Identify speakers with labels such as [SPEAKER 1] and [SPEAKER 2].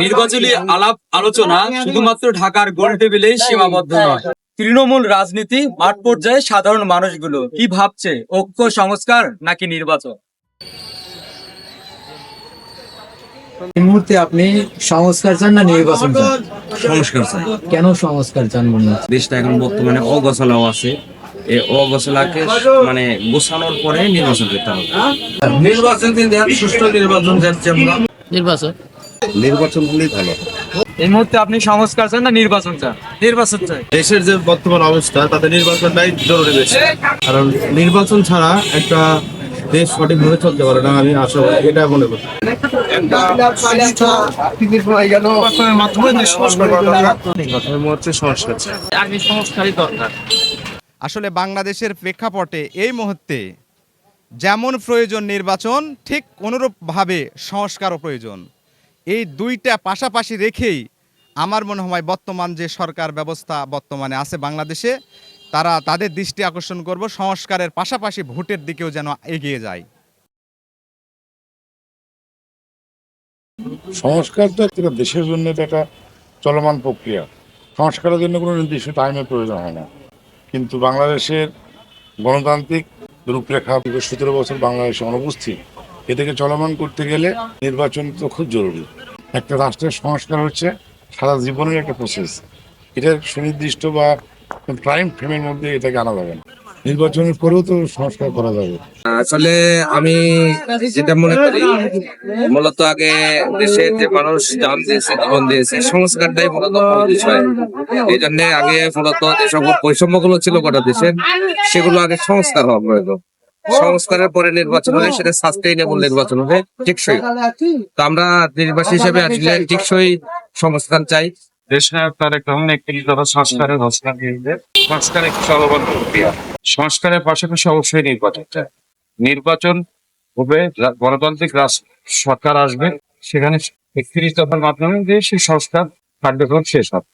[SPEAKER 1] নির্বাচনী আলাপ আলোচনা শুধুমাত্র ঢাকার গোল টেবিলেই সীমাবদ্ধ নয়। তৃণমূল রাজনীতি মাঠ পর্যায়ে সাধারণ মানুষগুলো কি ভাবছে? ঐক্য সংস্কার নাকি নির্বাচন?
[SPEAKER 2] এই মুহূর্তে আপনি সংস্কার চান না নির্বাচন চান?
[SPEAKER 3] সংস্কার চাই।
[SPEAKER 2] কেন সংস্কার চান মনে হচ্ছে
[SPEAKER 3] দেশটা এখন বর্তমানে অগোছালাও আছে। এই অগোছালাকে মানে গোছানোর পরে নির্বাচন করতে হবে। নির্বাচন দিন সুষ্ঠু নির্বাচন যাচ্ছে আমরা।
[SPEAKER 2] নির্বাচন।
[SPEAKER 3] নির্বাচন হলেই ভালো
[SPEAKER 1] এই মুহূর্তে আপনি সংস্কার চান না নির্বাচন চান? নির্বাচন চাই।
[SPEAKER 4] দেশের যে বর্তমান অবস্থা তাতে নির্বাচনটাই জরুরি বেশি। কারণ নির্বাচন ছাড়া একটা দেশ সঠিকভাবে চলতে পারে না আমি আশা করি এটা মনে করি।
[SPEAKER 5] আসলে বাংলাদেশের প্রেক্ষাপটে এই মুহূর্তে যেমন প্রয়োজন নির্বাচন ঠিক অনুরূপভাবে সংস্কারও প্রয়োজন। এই দুইটা পাশাপাশি রেখেই আমার মনে হয় বর্তমান যে সরকার ব্যবস্থা বর্তমানে আছে বাংলাদেশে, তারা তাদের দৃষ্টি আকর্ষণ করব, সংস্কারের পাশাপাশি ভোটের দিকেও যেন এগিয়ে যায়।
[SPEAKER 6] সংস্কার তো একটা দেশের জন্য একটা চলমান প্রক্রিয়া। সংস্কারের জন্য কোনো নির্দিষ্ট টাইমের প্রয়োজন হয় না। কিন্তু বাংলাদেশের গণতান্ত্রিক রূপরেখা সতেরো বছর বাংলাদেশে অনুপস্থিত। এটাকে চলমান করতে গেলে নির্বাচন তো খুব জরুরি। একটা রাষ্ট্রের সংস্কার হচ্ছে, সারা জীবনের একটা প্রসেস এটা সুনির্দিষ্ট বা টাইম ফ্রেমের মধ্যে এটাকে আনা যাবে না। নির্বাচনের পরেও তো সংস্কার করা যাবে।
[SPEAKER 3] আসলে আমি যেটা মনে করি, মূলত আগে দেশের যে মানুষ জান দিয়েছে জীবন দিয়েছে, সংস্কারটাই মূলত বিষয়। এই জন্য আগে মূলত যে সকল বৈষম্যগুলো ছিল গোটা দেশের, সেগুলো আগে সংস্কার হওয়া প্রয়োজন। সংস্কারের পরে নির্বাচন হলে সেটা সাস্টেইনেবল নির্বাচন হবে টেকসই তো আমরা নির্বাচী হিসেবে আসলে টেকসই সংস্কার চাই।
[SPEAKER 7] দেশের তার একটা একটি ধরো সংস্কারের ঘোষণা দিয়েছে। সংস্কার একটি চলমান প্রক্রিয়া। সংস্কারের পাশাপাশি অবশ্যই নির্বাচন চাই। নির্বাচন হবে গণতান্ত্রিক রাষ্ট্র সরকার আসবে। সেখানে একত্রিশ দফার মাধ্যমে দিয়ে সেই সংস্কার কার্যক্রম শেষ হবে।